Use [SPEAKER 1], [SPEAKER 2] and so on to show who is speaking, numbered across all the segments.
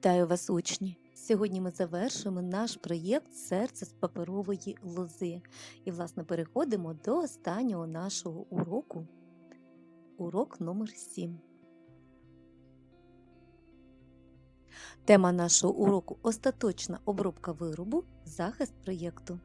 [SPEAKER 1] Вітаю вас, учні! Сьогодні ми завершуємо наш проєкт Серце з паперової лози. І, власне, переходимо до останнього нашого уроку. Урок номер 7. Тема нашого уроку остаточна обробка виробу, захист проєкту.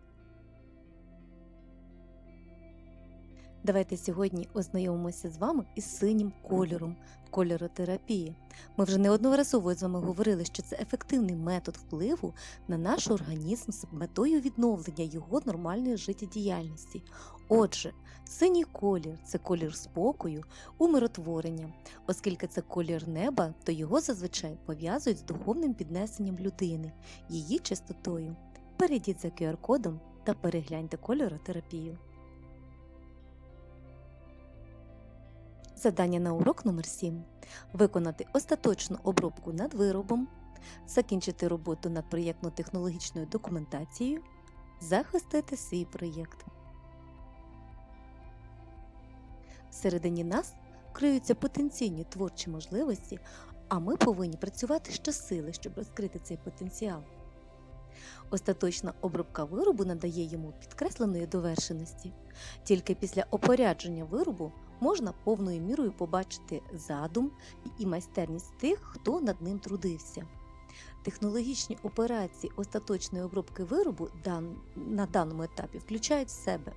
[SPEAKER 1] Давайте сьогодні ознайомимося з вами із синім кольором кольоротерапії. Ми вже неодноразово з вами говорили, що це ефективний метод впливу на наш організм з метою відновлення його нормальної життєдіяльності. Отже, синій колір це колір спокою, умиротворення. Оскільки це колір неба, то його зазвичай пов'язують з духовним піднесенням людини, її чистотою. Перейдіть за QR-кодом та перегляньте кольоротерапію. Задання на урок номер 7 Виконати остаточну обробку над виробом, закінчити роботу над проєктно-технологічною документацією, захистити свій проєкт. Всередині нас криються потенційні творчі можливості, а ми повинні працювати щосили, щоб розкрити цей потенціал. Остаточна обробка виробу надає йому підкресленої довершеності. Тільки після опорядження виробу можна повною мірою побачити задум і майстерність тих, хто над ним трудився. Технологічні операції остаточної обробки виробу на даному етапі включають в себе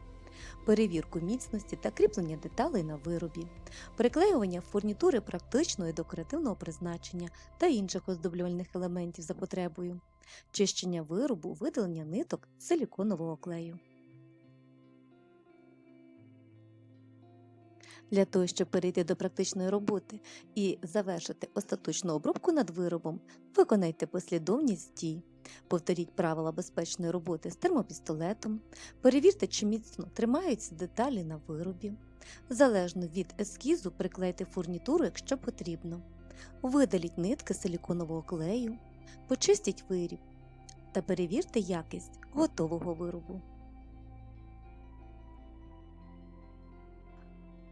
[SPEAKER 1] перевірку міцності та кріплення деталей на виробі, приклеювання фурнітури практичного і декоративного призначення та інших оздоблювальних елементів за потребою, чищення виробу, видалення ниток силіконового клею. Для того, щоб перейти до практичної роботи і завершити остаточну обробку над виробом, виконайте послідовність дій. Повторіть правила безпечної роботи з термопістолетом, перевірте, чи міцно тримаються деталі на виробі. Залежно від ескізу, приклейте фурнітуру, якщо потрібно. Видаліть нитки силіконового клею, почистіть виріб та перевірте якість готового виробу.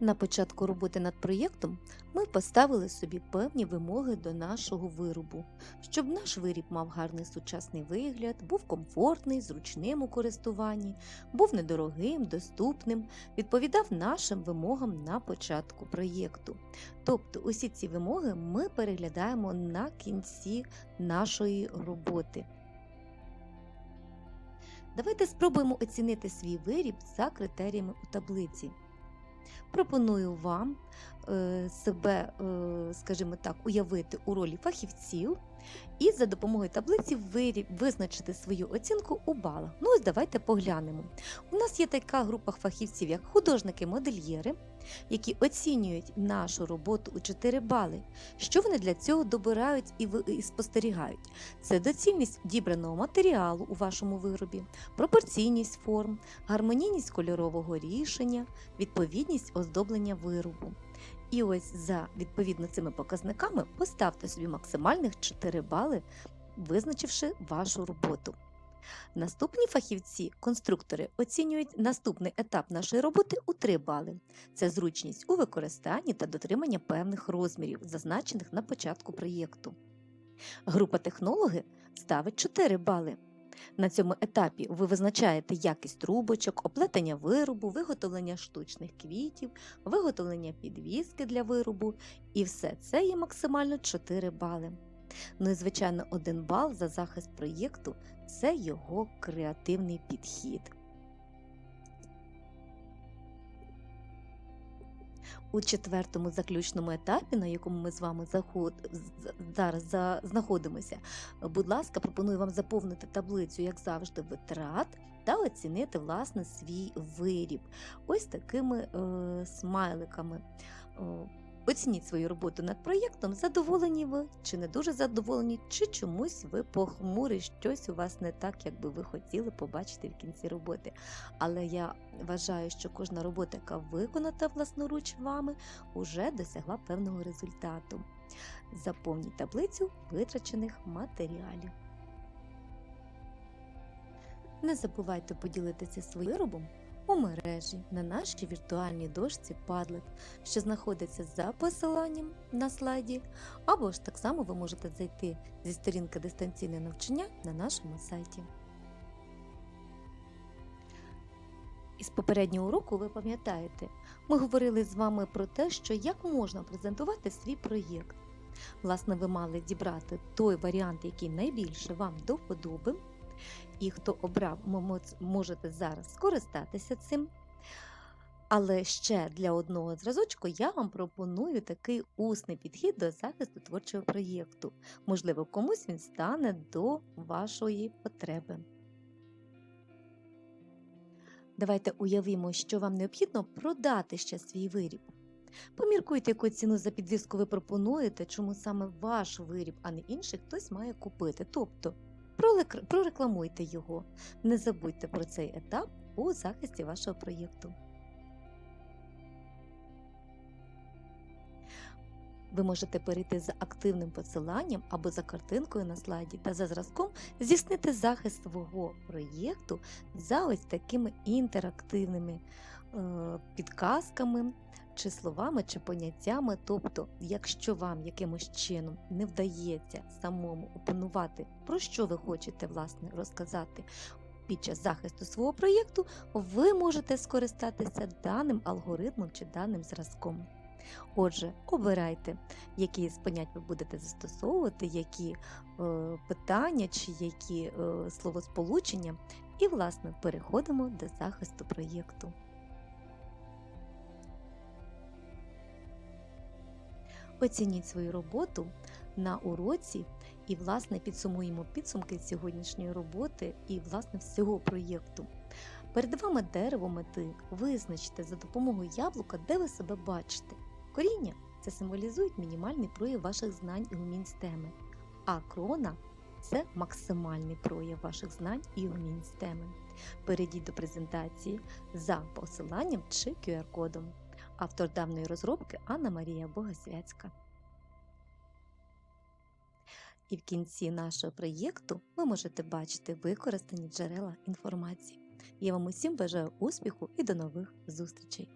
[SPEAKER 1] На початку роботи над проєктом ми поставили собі певні вимоги до нашого виробу, щоб наш виріб мав гарний сучасний вигляд, був комфортний, зручним у користуванні, був недорогим, доступним, відповідав нашим вимогам на початку проєкту. Тобто усі ці вимоги ми переглядаємо на кінці нашої роботи. Давайте спробуємо оцінити свій виріб за критеріями у таблиці. Пропоную вам себе, е, скажімо так, уявити у ролі фахівців і за допомогою таблиці визначити свою оцінку у балах. Ну, ось давайте поглянемо. У нас є така група фахівців, як художники-модельєри, які оцінюють нашу роботу у 4 бали. Що вони для цього добирають і спостерігають? Це доцільність дібраного матеріалу у вашому виробі, пропорційність форм, гармонійність кольорового рішення, відповідність оздоблення виробу. І ось за відповідно цими показниками поставте собі максимальних 4 бали, визначивши вашу роботу. Наступні фахівці, конструктори, оцінюють наступний етап нашої роботи у 3 бали. Це зручність у використанні та дотримання певних розмірів, зазначених на початку проєкту. Група технологи ставить 4 бали. На цьому етапі ви визначаєте якість трубочок, оплетення виробу, виготовлення штучних квітів, виготовлення підвіски для виробу, і все це є максимально 4 бали. Ну і звичайно, один бал за захист проєкту це його креативний підхід. У четвертому заключному етапі, на якому ми з вами зараз за... знаходимося, будь ласка, пропоную вам заповнити таблицю, як завжди, витрат та оцінити власне свій виріб. Ось такими е, смайликами. Оцініть свою роботу над проєктом, задоволені ви чи не дуже задоволені, чи чомусь ви похмурі, щось у вас не так, як би ви хотіли побачити в кінці роботи. Але я вважаю, що кожна робота, яка виконана власноруч вами, уже досягла певного результату. Заповніть таблицю витрачених матеріалів. Не забувайте поділитися своїм виробом у мережі на нашій віртуальній дошці Padlet, що знаходиться за посиланням на слайді, або ж так само ви можете зайти зі сторінки дистанційне навчання на нашому сайті. Із попереднього уроку ви пам'ятаєте, ми говорили з вами про те, що як можна презентувати свій проєкт. Власне, ви мали дібрати той варіант, який найбільше вам до. І хто обрав, можете зараз скористатися цим. Але ще для одного зразочку я вам пропоную такий усний підхід до захисту творчого проєкту. Можливо, комусь він стане до вашої потреби. Давайте уявимо, що вам необхідно продати ще свій виріб. Поміркуйте, яку ціну за підвіску ви пропонуєте, чому саме ваш виріб, а не інший хтось має купити. Тобто прорекламуйте його. Не забудьте про цей етап у захисті вашого проєкту. Ви можете перейти за активним посиланням або за картинкою на слайді та за зразком здійснити захист свого проєкту за ось такими інтерактивними е, підказками, чи словами, чи поняттями. Тобто, якщо вам якимось чином не вдається самому опанувати, про що ви хочете власне розказати під час захисту свого проєкту, ви можете скористатися даним алгоритмом чи даним зразком. Отже, обирайте, які з понять ви будете застосовувати, які е, питання чи які е, словосполучення, і, власне, переходимо до захисту проєкту. Оцініть свою роботу на уроці і, власне, підсумуємо підсумки сьогоднішньої роботи і, власне, всього проєкту. Перед вами дерево мети. Визначте за допомогою яблука, де ви себе бачите. Коріння це символізують мінімальний прояв ваших знань і умінь з теми, а крона це максимальний прояв ваших знань і умінь з теми. Перейдіть до презентації за посиланням чи QR-кодом. Автор давної розробки Анна Марія Богосвяцька. І в кінці нашого проєкту ви можете бачити використані джерела інформації. Я вам усім бажаю успіху і до нових зустрічей!